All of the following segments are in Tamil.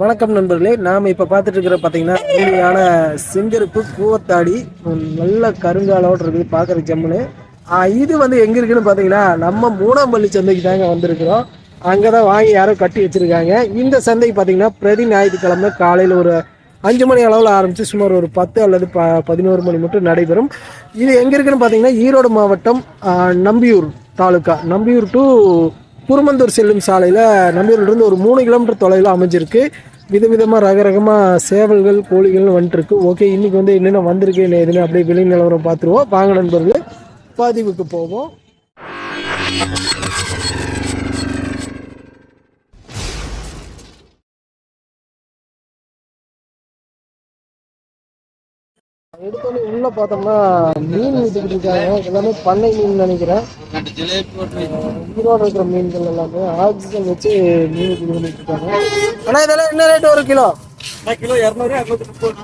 வணக்கம் நண்பர்களே. நாம் இப்போ பார்த்துட்டு இருக்கிற பார்த்தீங்கன்னா உண்மையான செங்கருப்பு கூவத்தாடி நல்ல கருங்காலோடு இருக்குது பார்க்குற ஜம்முன்னு இது வந்து எங்கே இருக்குன்னு பார்த்தீங்கன்னா நம்ம மூணாம்பள்ளி சந்தைக்கு தாங்க வந்திருக்கிறோம். அங்கே தான் வாங்கி யாரோ கட்டி வச்சுருக்காங்க. இந்த சந்தைக்கு பார்த்தீங்கன்னா பிரதி ஞாயிற்றுக்கிழமை காலையில் ஒரு அஞ்சு மணி அளவில் ஆரம்பித்து சுமார் ஒரு பத்து அல்லது ப பதினோரு மணி மட்டும் நடைபெறும். இது எங்கே இருக்குன்னு பார்த்தீங்கன்னா ஈரோடு மாவட்டம் நம்பியூர் தாலுக்கா நம்பியூர் டு குருமந்தூர் செல்லும் சாலையில் நம்பியூர்லேருந்து ஒரு மூணு கிலோமீட்டர் தொலைவில் அமைஞ்சிருக்கு. விதவிதமாக ரகரகமாக சேவல்கள் கோழிகள்னு வந்துட்டுருக்கு ஓகே இன்றைக்கி வந்து என்னென்ன வந்திருக்கு என்ன எதுன்னு அப்படியே விலை நிலவரம் பார்த்துருவோம். வாங்க நண்பர்கள் பதிவுக்கு போவோம். எடுத்தோன்னே உள்ள பார்த்தோம்னா மீன் வித்துக்கிட்டு இருக்காங்க. எல்லாமே பண்ணை மீன் நினைக்கிறேன். ஈரோடு இருக்கிற மீன்கள் எல்லாமே ஆக்சிஜன் வச்சு மீன் பண்ணிட்டு இருக்காங்க ஆனால் இதெல்லாம் என்ன ரேட் ஒரு கிலோ? கிலோ இரநூறு இரநூத்தி முப்பது.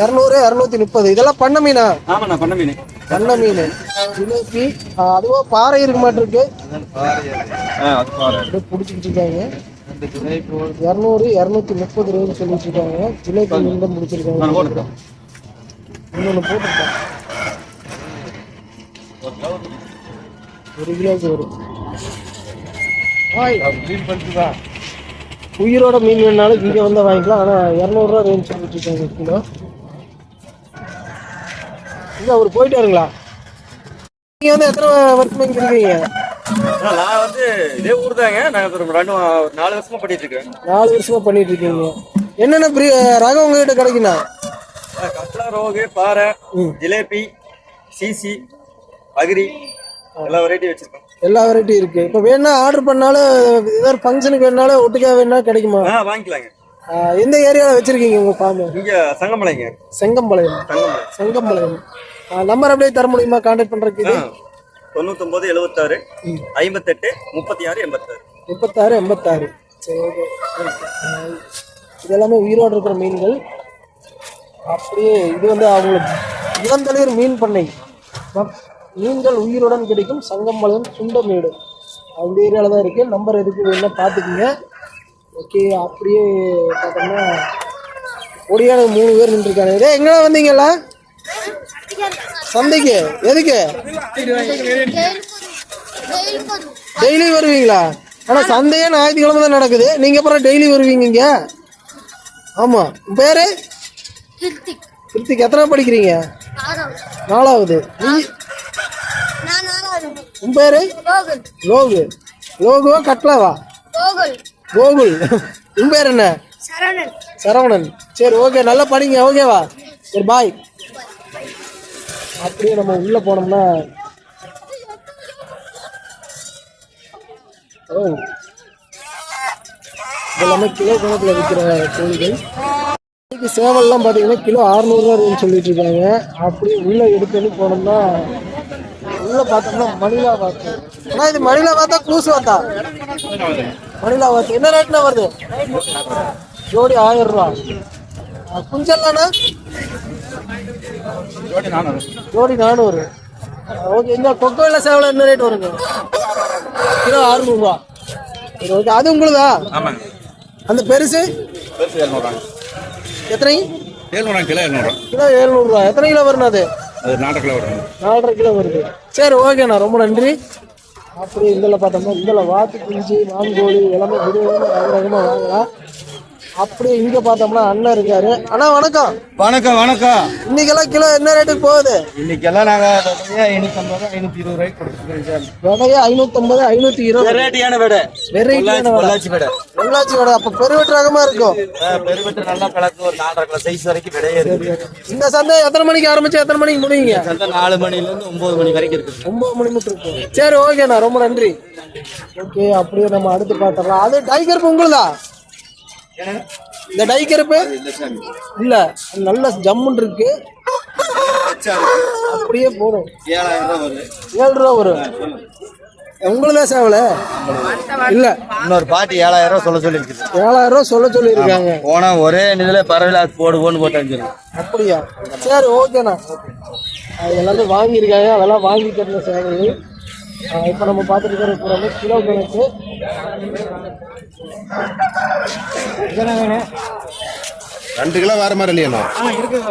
இரநூறு இரநூத்தி முப்பது. இதெல்லாம் பண்ண மீனா? ஆமாண்ணா பண்ண மீன். பண்ண மீன். ஜிலேபி அதுவும் பாறை இருக்க மாட்டிருக்கு. பிடிச்சிக்கிட்டு இருக்காங்க. இரநூறு இரநூத்தி முப்பது ரூபாய் சொல்லிட்டு இருக்காங்க. ஜிலேபி மீன் தான் போட்டுட்டேன் இன்னொன்று போட்டுருக்கேன் ஒரு கிலோவுக்கு வரும் ஹாய் மீன் பண்ணிட்டு உயிரோட மீன் வேணாலும் இங்கே வந்து வாங்கிக்கலாம். ஆனால் இரநூறுவா ரேஞ்ச் சொல்லிட்டு இருக்காங்க கிலோ. இல்லை அவர் போயிட்டாருங்களா நீங்கள் வந்து எத்தனை வருஷமா இங்கே இருக்கீங்க? நான் வந்து இதே ஊர் தாங்க. நான் ரெண்டு நாலு வருஷமா பண்ணிட்டு இருக்கேன். நாலு வருஷமா பண்ணிட்டு இருக்கீங்க. என்னென்ன ரகம் உங்ககிட்ட கிடைக்குண்ணா? கட்லா ரோகு பாறை ஜிலேபி சிசி அகிரி எல்லா வெரைட்டி வச்சிருக்கோம். எல்லா வெரைட்டி இருக்கு. இப்போ வேணா ஆர்டர் பண்ணாலும் ஏதாவது ஃபங்க்ஷனுக்கு வேணாலும் ஒட்டுக்கா வேணா கிடைக்குமா? ஆ வாங்கிக்கலாங்க. எந்த ஏரியாவில் வச்சிருக்கீங்க உங்க ஃபார்ம் இங்க சங்கமலைங்க. செங்கம்பாளையம் செங்கம்பாளையம் நம்பர் அப்படியே தர முடியுமா? கான்டாக்ட் பண்றதுக்கு இது? தொண்ணூத்தொன்பது எழுபத்தாறு ஐம்பத்தெட்டு முப்பத்தி ஆறு எண்பத்தாறு. முப்பத்தாறு எண்பத்தாறு. சரி ஓகே இது எல்லாமே உயிரோடு இருக்கிற மீன்கள். அப்படியே இது வந்து அவங்களுக்கு இளந்தளிர் மீன் பண்ணை. மீன்கள் உயிருடன் கிடைக்கும் சங்கம்பாளையம் சுண்டமேடு அந்த ஏரியாவில் தான் இருக்குது நம்பர் எதுக்கு வேணும்னா பார்த்துக்குங்க. ஓகே அப்படியே பார்த்தோம்னா ஒடியான மூணு பேர் நின்றுருக்காங்க. இதே எங்கே வந்தீங்களா சந்தைக்கு? எதுக்கு? டெய்லி வருவீங்களா? ஆனால் சந்தையே ஞாயிற்றுக்கிழமை தான் நடக்குது. நீங்கள் அப்புறம் டெய்லி வருவீங்க இங்கே. ஆமாம் உன் பேர்? கிருத்திக். எத்தனை படிக்கிறீங்க? நாலாவது. உன் பேர்? லோகு லோகுவா கட்லாவா? கோகுல். உன் பேர் என்ன? சரவணன். சரி ஓகே நல்லா படிங்க ஓகேவா? சரி பாய் அப்படியே நம்ம உள்ளே போனோம்னா ஓ இதெல்லாமே கிலோ கணக்கில் விற்கிற கோழிகள். இன்னைக்கு சேவல்லாம் பார்த்தீங்கன்னா கிலோ அறுநூறுவா சொல்லிட்டு இருக்காங்க. அப்படியே உள்ளே எடுத்துன்னு போனோம்னா உள்ளே பார்த்தோம்னா மணிலா வாத்து ஆனால் இது மணிலா வாத்தா கூசு வாத்தா மணிலா வாத்து என்ன ரேட்னா வருது? ஜோடி ஆயிரம் ரூபா குஞ்சல்லாண்ணா? ஜோடி நானூறு. ஓகே இந்த கொக்கோ இல்லை சேவலை என்ன ரேட் வருங்க கிலோ அறுநூறுவா. ஓகே அது உங்களுதா? அந்த பெருசு? பெருசு எழுநூறுவாங்க எத்தனை? எழுநூறுவா கிலோ எழுநூறுவா கிலோ எழுநூறுவா. எத்தனை கிலோ வருண்ணா அது? அது நாலரை கிலோ வருங்க நாலரை கிலோ வருது. சரி ஓகேண்ணா. ரொம்ப நன்றி. அப்படி இதில் பார்த்தோம்னா இதில் வாத்து குஞ்சு மான்கோழி எல்லாமே விதவிதமாக வாங்கலாம் அப்படியே இங்கே பார்த்தோம்னா அண்ணன் இருக்காரு. அண்ணா வணக்கம். வணக்கம் வணக்கம். இன்னைக்கெல்லாம் கிலோ என்ன ரேட்டுக்கு போகுது? இன்னைக்கெல்லாம் நாங்க ஐநூத்தி ஐநூத்தி இருபது ரூபாய்க்கு கொடுத்துருக்கோம் விலையே ஐநூற்றம்பது ஐநூற்றி இருபது வெரைட்டியான விடை வெரைட்டியான பொள்ளாச்சி விடை பொள்ளாச்சி வடை அப்போ பெருவெட்டு ரகமாக இருக்கும் பெருவிட்டு நல்லா கலக்கு ஒரு நாலரை கிலோ சைஸ் வரைக்கும் விடையே இருக்கு. இந்த சந்தை எத்தனை மணிக்கு ஆரம்பிச்சு எத்தனை மணிக்கு முடியுங்க சந்தை நாலு மணில இருந்து ஒன்பது மணி வரைக்கும் இருக்குது ஒன்பது மணி மட்டும் இருக்கும் சரி ஓகேண்ணா ரொம்ப நன்றி. ஓகே அப்படியே நம்ம அடுத்து பார்த்துடலாம். அது டைகருப்பு உங்களுதா இந்த டைகருப்பு இல்ல அது நல்ல ஜம்முன் இருக்கு. அப்படியே போதும். ஏழு ரூபா வரும். உங்களுதா சேவல? இல்ல. இன்னொரு பாட்டி ஏழாயிரம் ரூபாய் சொல்ல ஏழாயிரம் ரூபா சொல்ல சொல்லியிருக்காங்க. போனா ஒரே இதுல பரவாயில்ல அது போடு போன்னு போட்டு அனுப்பிச்சிருக்கோம் அப்படியா? சரி ஓகேண்ணா அது எல்லாத்தையும் வாங்கியிருக்காங்க அதெல்லாம் வாங்கி தரணும் சேவல். இப்போ நம்ம கூட வந்து கிலோ கணக்கு. இதெல்லாம் வேணும் ரெண்டு கிலோ வேற மாதிரி இல்லையா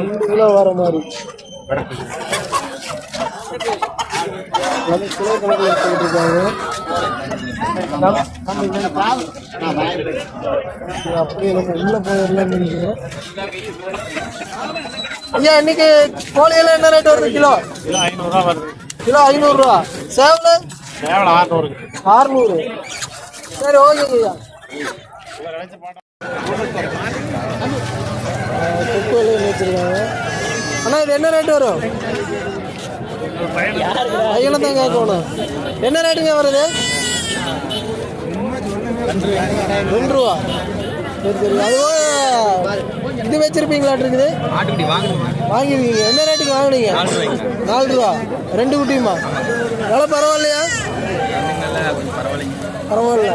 ரெண்டு கிலோ வர மாதிரி. கிலோ கணக்கில் எடுத்துக்கிட்டு இருக்காங்க. அப்படியே நம்ம உள்ள போயிடலாம்னு நினைக்கிறேன். ஐயா இன்னைக்கு கோழியெல்லாம் என்ன ரேட் வருது கிலோ? கிலோ ஐநூறுரூவா வருது. கிலோ ஐநூறுரூவா. சேவல்? சேவல் ஆறுநூறு. ஆறுநூறு. சரி ஓகேங்க ஐயா. கொக்கு விலையில் வச்சுருக்காங்க அண்ணா இது என்ன ரேட் வரும்? ஐயனை தான் கேட்கணும். என்ன ரேட்டுங்க வருது? ரெண்டு ரூபா. சரி சரி. அதுவும் இது வச்சிருப்பீங்களாட்டு இருக்குது வாங்கிருக்கீங்க என்ன ரேட்டுக்கு வாங்குனீங்க? நாலு ரூபா. ரெண்டு குட்டியுமா? விலை பரவாயில்லையா? பரவாயில்ல.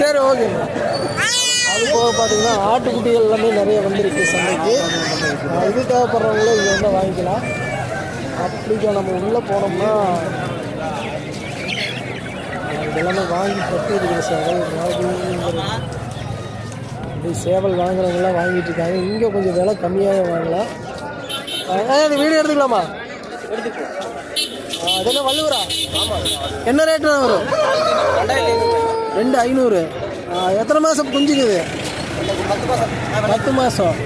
சரி ஓகே. அது போக பார்த்தீங்கன்னா ஆட்டுக்குட்டிகள் எல்லாமே நிறைய வந்திருக்கு சந்தைக்கு. இது தேவைப்படுறவங்களே இங்கே வந்து வாங்கிக்கலாம். அப்படிக்கா நம்ம உள்ளே போனோம்னா இதெல்லாமே வாங்கி கட்டி இருக்குது சார் அப்படி சேவல் வாங்குறவங்களாம் வாங்கிட்டு இருக்காங்க. இங்கே கொஞ்சம் விலை கம்மியாக வாங்கலாம். அஹ் அது வீடு எடுத்துக்கலாமா? ஆ, அது என்ன வள்ளுவரா? என்ன ரேட்டு வரும்? ரெண்டு ஐநூறு. எத்தனை மாதம் குஞ்சுக்குது? பத்து மாதம்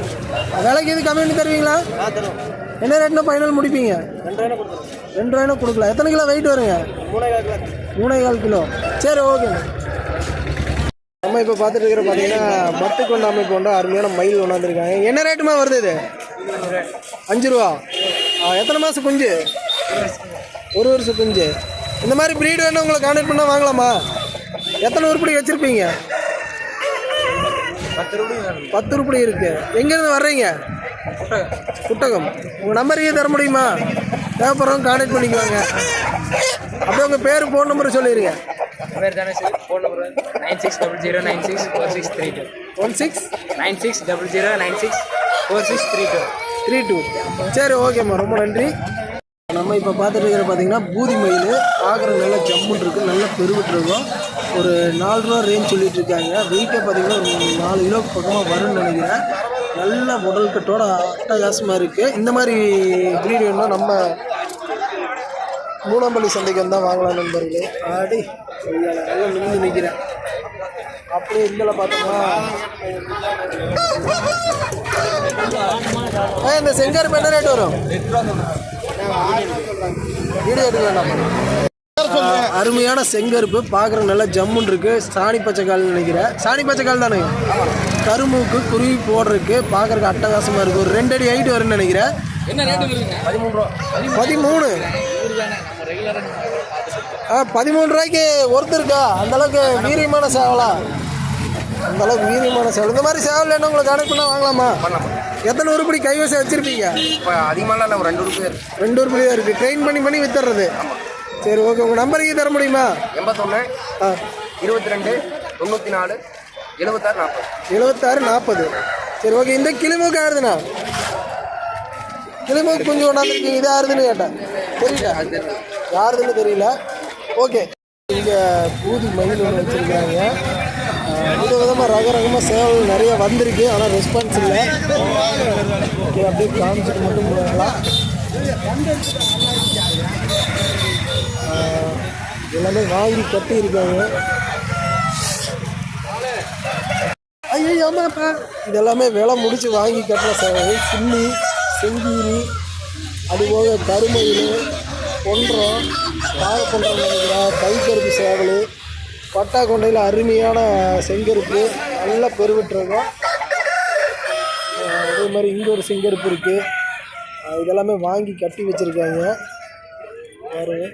விலைக்கு இது கம்மி பண்ணி தருவீங்களா? என்ன ரேட்னா ஃபைனல் முடிப்பீங்க? ரெண்டு ரூபாய்னா கொடுக்கலாம். எத்தனை கிலோ வெயிட் வருங்க? மூணே கால் கிலோ. சரி ஓகேங்க நம்ம இப்போ பார்த்துட்டு இருக்கிற பார்த்தீங்கன்னா மத்து கொண்ட அமைப்பு கொண்ட அருமையான மயில் கொண்டாந்துருக்காங்க. என்ன ரேட்டுமா வருது இது? அஞ்சு ரூபா. ஆ, எத்தனை மாதம் குஞ்சு? ஒரு வருஷம் குஞ்சு. இந்த மாதிரி ப்ரீடு வேணும் உங்களை கான்டாக்ட் பண்ணால் வாங்கலாமா? எத்தனை உருப்படி வச்சுருப்பீங்க? பத்து உருப்படி இருக்கு. எங்கேருந்து வர்றீங்க? குட்டகம். உங்கள் நம்பரையே தர முடியுமா? தேவைப்படுறவங்க கான்டாக்ட் பண்ணிக்குவாங்க. அப்படியே உங்கள் பேர் ஃபோன் நம்பர் சொல்லிடுங்க பேர் தானே sir phone number nine six double zero nine six four six three two one six nine six double zero nine six four six three two three two சரி ஓகேம்மா ரொம்ப நன்றி. நம்ம இப்போ பார்த்துட்டு இருக்கிற பார்த்தீங்கன்னா பூதி மயில் பார்க்குற நல்லா ஜம்முன் இருக்கு. நல்லா பெருவிட்டு இருக்கும். ஒரு நாலு ரூபா ரேஞ்ச் சொல்லிட்டு இருக்காங்க. வெயிட்டே பார்த்தீங்கன்னா ஒரு நாலு கிலோக்கு பக்கமாக வரும்னு நினைக்கிறேன். நல்ல உடல் கட்டோட அட்டகாசமாக இருக்குது இந்த மாதிரி ப்ரீட் வேணும்னா நம்ம மூணாம்பள்ளி சந்தைக்கு வந்தால் வாங்கலாம் நண்பர்களே. ஆடி நல்லா நின்று நிற்கிறேன் அப்படியே இதில் பார்த்தோம்னா இந்த செங்கருப்பு என்ன ரேட் வரும்? வீடியோ எடுக்க வேண்டாம் ஆஹ், அருமையான செங்கருப்பு பார்க்குற நல்லா ஜம்முன் இருக்கு. சாணி பச்சைக்கால் நினைக்கிறேன். சாணி பச்சைக்கால் தானே? கருமூக்கு குருவி போடுறதுக்கு பார்க்கறதுக்கு அட்டகாசமாக இருக்கு. ஒரு ரெண்டு அடி ஹைட் வரும்னு நினைக்கிறேன். பதிமூணு ஆ பதிமூணு ரூபாய்க்கு ஒருத்தர் இருக்கா? அந்த அளவுக்கு வீரியமான சேவலா? அந்த அளவுக்கு வீரியமான சேவல். இந்த மாதிரி சேவல் என்ன உங்களுக்கு பண்ணால் வாங்கலாமா? எத்தனை உருப்படி கைவசம் வச்சிருப்பீங்க? இப்போ அதிகமாக இல்லை ஒரு ரெண்டு ரூபாய் ரெண்டு உருப்படி தான் இருக்குது ட்ரெயின் பண்ணி பண்ணி வித்துறது. சரி ஓகே உங்கள் நம்பருக்கு தர முடியுமா? எண்பத்தொன்று ஆ. இருபத்தி ரெண்டு தொண்ணூற்றி நாலு எழுபத்தாறு நாற்பது எழுபத்தாறு நாற்பது சரி ஓகே இந்த கிளிமூக்கு யாருதுண்ணா கிளிமூக்கு கொஞ்சம் கொண்டாந்துருக்கீங்க. இது யாருதுன்னு கேட்டேன். தெரியல யாருதுன்னு தெரியல. ஓகே. இங்கே பூதி மயில் ஒன்று வச்சுருக்காங்க. வித விதமாக ரக ரகமாக சேவல் நிறைய வந்திருக்கு. ஆனால் ரெஸ்பான்ஸ் இல்லை. ஓகே அப்படியே காமிச்சிட்டு மட்டும் போகலாம் எல்லாமே வாங்கி கட்டி இருக்காங்க. ஐயோ ஆமாப்பா இதெல்லாமே விலை முடிச்சு வாங்கி கட்டுற சேவை சில்லி செங்கீரி அதுபோக கருமயில் ஒன்றம் பாகப்பொன்றம் நினைக்கிறேன் கைக்கருப்பு சேவல் பட்டா கொண்டையில் அருமையான செங்கருப்பு நல்லா பெருவிட்டுருக்கோம் அதே மாதிரி இங்கே ஒரு செங்கருப்பு இருக்குது இதெல்லாமே வாங்கி கட்டி வச்சுருக்காங்க. பாருங்க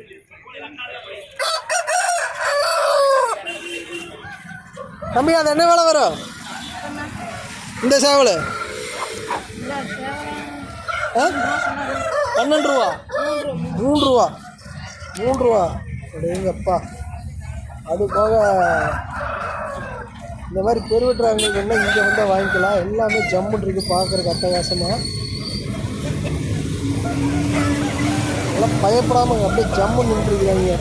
தம்பி அது என்ன வேலை வரும்? இந்த சேவல்? பன்னெண்டு ரூபா. மூணு ரூபா. மூணு ரூபா அப்படிங்கப்பா அது போக இந்த மாதிரி பெருவட்டுறாங்க என்ன இங்கே வந்தால் வாங்கிக்கலாம். எல்லாமே ஜம்முன் இருக்குது பார்க்குறக்கு அட்டகாசமாக எல்லாம் பயப்படாமல் அப்படியே ஜம்மு நின்றுருக்குறாங்க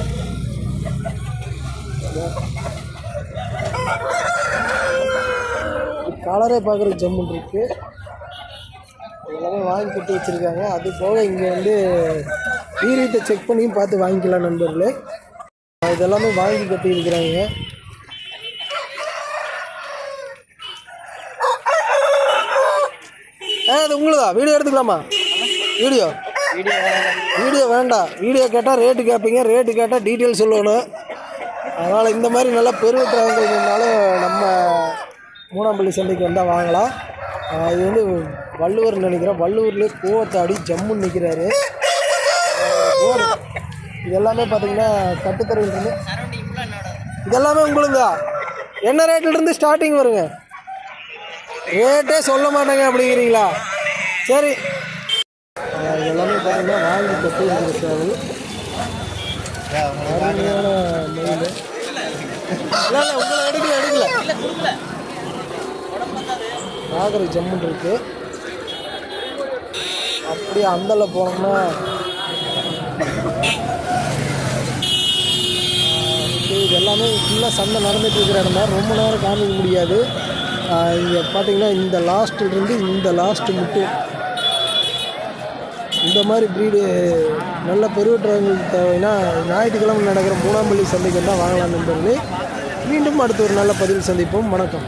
கலரே பார்க்குற ஜம்முன் இருக்குது எல்லாமே வாங்கி கட்டி வச்சுருக்காங்க. அது போக இங்கே வந்து வீரியத்தை செக் பண்ணியும் பார்த்து வாங்கிக்கலாம் நண்பர்களே. இதெல்லாமே வாங்கி கட்டி இருக்கிறாங்க ஏ அது உங்களுதா? வீடியோ எடுத்துக்கலாமா? வீடியோ? வீடியோ வேண்டாம். வீடியோ கேட்டால் ரேட்டு கேட்பீங்க. ரேட்டு கேட்டால் டீட்டெயில் சொல்லணும். அதனால் இந்த மாதிரி நல்லா பெருவட்டாங்கனாலும் நம்ம மூணாம்பள்ளி சந்தைக்கு வந்தால் வாங்கலாம். இது வந்து வள்ளுவர் நினைக்கிறேன் வள்ளுவர்லேயே கோவத்தாடி ஜம்முன்னு நிற்கிறாரு போடு இது எல்லாமே பார்த்தீங்கன்னா கட்டுத்தரையில் இருந்து. இதெல்லாமே உங்களுதா? என்ன ரேட்ல இருந்து ஸ்டார்டிங் வருங்க? ரேட்டே சொல்ல மாட்டேங்க அப்படிங்கிறீங்களா? சரி. எல்லாமே பார்த்தீங்கன்னா வாங்கி கட்டி அருமையான மயில். இல்லை இல்லை உங்களை எடுக்கல எடுக்கல. நாகரி ஜம்முன் இருக்கு. அப்படியே அந்தல போனோம்னா. இது எல்லாமே ஃபுல்லாக சண்டை நடந்துட்டு இருக்கிற இடம் தான். ரொம்ப நேரம் காமிக்க முடியாது. இங்கே பார்த்தீங்கன்னா இந்த லாஸ்ட்லேருந்து இந்த லாஸ்ட்டு மட்டும். இந்த மாதிரி ப்ரீடு நல்ல பெருவற்றவங்களுக்கு தேவைன்னா ஞாயிற்றுக்கிழமை நடக்கிற மூணாம் பள்ளி சந்தைக்கு தான் வாங்கலாம் நண்பர்களே. மீண்டும் அடுத்த ஒரு நல்ல பதிவில் சந்திப்போம். வணக்கம்.